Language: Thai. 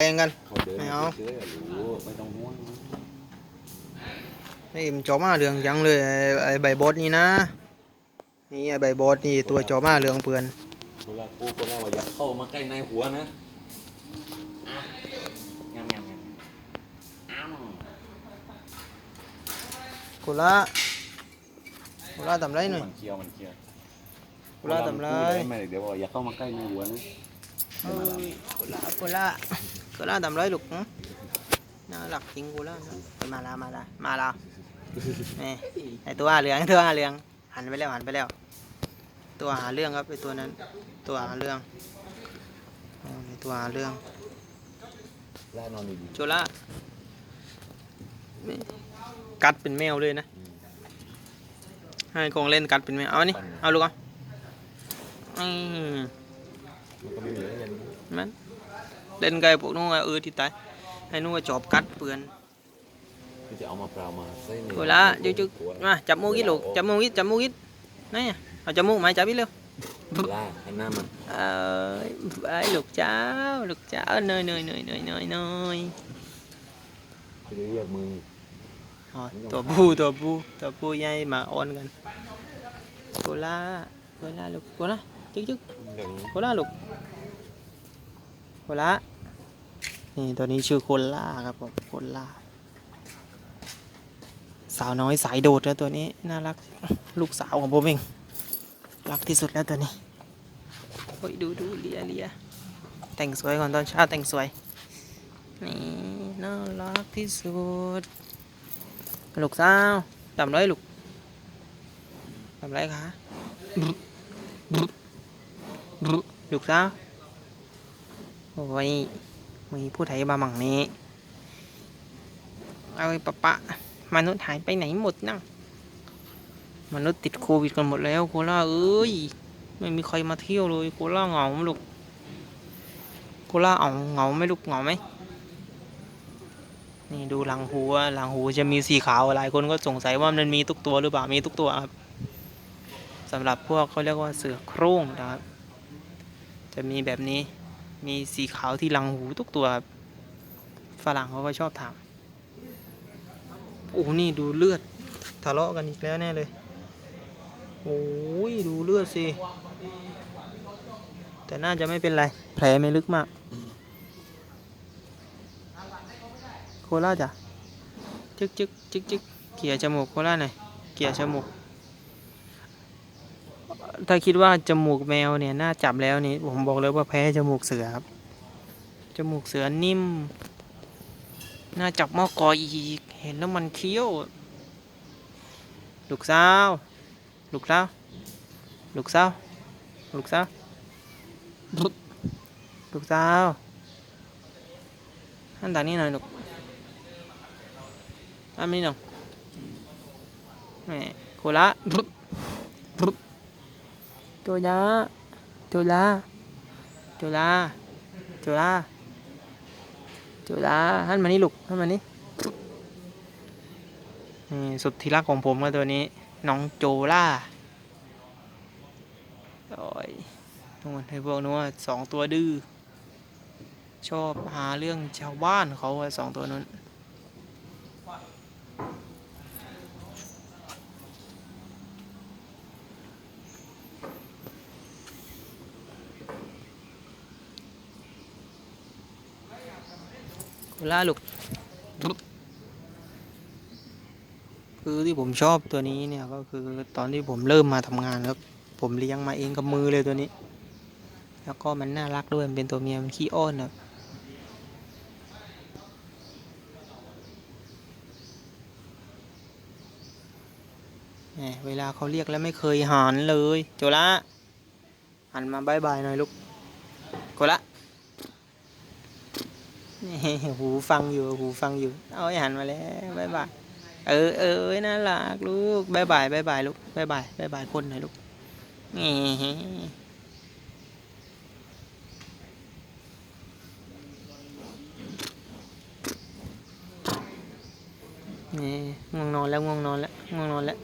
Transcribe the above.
แข่งกันเขาเดินไม่เอาเฉยๆอะรู้ไม่ต้องห่วงนี่มันจอมาเหลืองยังเลยไอ้ไอ้ใบบอสนี่นะ นี่ไอ้ใบบอสนี่ตัวจอมาเหลืองเปือนเวลากูก็เล่าว่าอย่าเข้ามาใกล้ในหัวนะอะงามงามงามอ้าวกุละกุละทำไรหน่อยมันเคี้ยวมันเคี้ยวกุละทำไรพูดด้ไหมเดี๋ยวบอกอย่าเข้ามาใกล้ในหัวนะเอ้ย กุละกุละกุละทำไรลูกหึน่ารักจริงกุละนะมาละมาละมาละนี่ไอ้ตัวเหลืองตัวเหลืองหันไปแล้วหันไปแล้ว ตัวหาเรื่องครับไอ้ตัวนั้น ตัวหาเรื่องอ๋อไอ้ตัวหาเรื่องแล้วนอนดีโจละนี่กัดเป็นแมวเลยนะให้กองเล่นกัดเป็นแมวเอานี่เอาลูกเอาอื มๆมันก็ไม่มีอะไรเล่นนะมันเล่นไก่พวกนู้นอะเออที่ตายให้นู้นอะจอบกัดเปือนคือจะเอามาเปล่ามาใส่ในโจละจุ๊จุ๊มาจับมูกิดลูกจับมูกิดจับมูกิดนี่เอาจับมูกมาจับพี่เร็วล่าหันหน้ามันเอ้ยไอ้ลูกเจ้าลูกเจ้าเนยเนยเนยเนยเนยเนยจะได้เรียกมืออ๋อตัวผู้ตัวผู้ตัวผู้ใหญ่มาอ้อนกันโคล่าโคล่าลูกโคล่า จึ๊กจึ๊กเดี๋ยวนี้โคล่าลูกโคล่านี่ตัวนี้ชื่อโคล่าครับผมโคล่าสาวน้อยสายโดดแล้วตัวนี้น่ารักลูกสาวของผมเองรักที่สุดแล้วตัวนี้โอ้ยดูดูเลียเลียแต่งสวยก่อนตอนเช้าแต่งสวยนี่น่ารักที่สุดลูกสาวทำไรลูกทำไรคะ ลูกสาวโอ้ยมีผู้ไทยมามังนี้เอาไอปะปะมนุษย์หายไปไหนหมดนั่งมนุษย์ติดโควิดกันหมดแล้วโคล่าเอ้ยไม่มีใครมาเที่ยวเลยโคล่าเหงาลูกโคล่าเอาเหงาไหมลูกเหงาไหมนี่ดูหลังหูอะหลังหูจะมีสีขาวหลายคนก็สงสัยว่ามันมีทุกตัวหรือเปล่ามีทุกตัวครับสำหรับพวกเขาเรียกว่าเสือโคร่งนะครับ จะมีแบบนี้มีสีขาวที่หลังหูทุกตัวครับฝรั่งเขาก็ชอบถามโอ้นี่ดูเลือดทะเลาะกันอีกแล้วแน่เลยโอ้ยดูเลือดสิแต่น่าจะไม่เป็นไร แผลไม่ลึกมาก โคราจ้ะจึกจึกจึกจึกเกี่ยจมูกโคราหน่อยเกี่ยจมูก ถ้าคิดว่าจมูกแมวเนี่ยน่าจับแล้วนี่ผมบอกเลยว่าแพ้จมูกเสือครับ จมูกเสือนิ่ม น่าจับมากกว่าอีก เห็นแล้วมันเคี้ยว ลูกสาว ลูกสาว ลูกสาว ลูกสาว ลูกสาวอันตานี้หน่อยลูกอันนี้หน้องแหมโคละรุดรุด ตัวละตัวละตัวละตัวละตัวละหันมานี่ลูกหันมานี่นี่สุดที่รักของผมก็ตัวนี้ น้องโจล่าโอ้ยนู่นให้พวกนู้นสองตัวดื้อชอบหาเรื่องชาวบ้านเขาสองตัวนั้น ล่าลูก คือที่ผมชอบตัวนี้เนี่ยก็คือตอนที่ผมเริ่มมาทำงานครับผมเลี้ยงมาเองกับมือเลยตัวนี้ แล้วก็มันน่ารักด้วยมันเป็นตัวเมียมันขี้อ้อนครับแหมเวลาเขาเรียกแล้วไม่เคยหันเลย โจละหันมาบายบายหน่อยลูกโกละ หูฟังอยู่หูฟังอยู่ เอาไอ้หันมาแล้วบายบายเออเออน่ารักลูกบายบายบายบายลูกบายบายบายบายคนหน่อยลูกนี่นี่ง่วงนอนแล้วง่วงนอนแล้วง่วงนอนแล้ว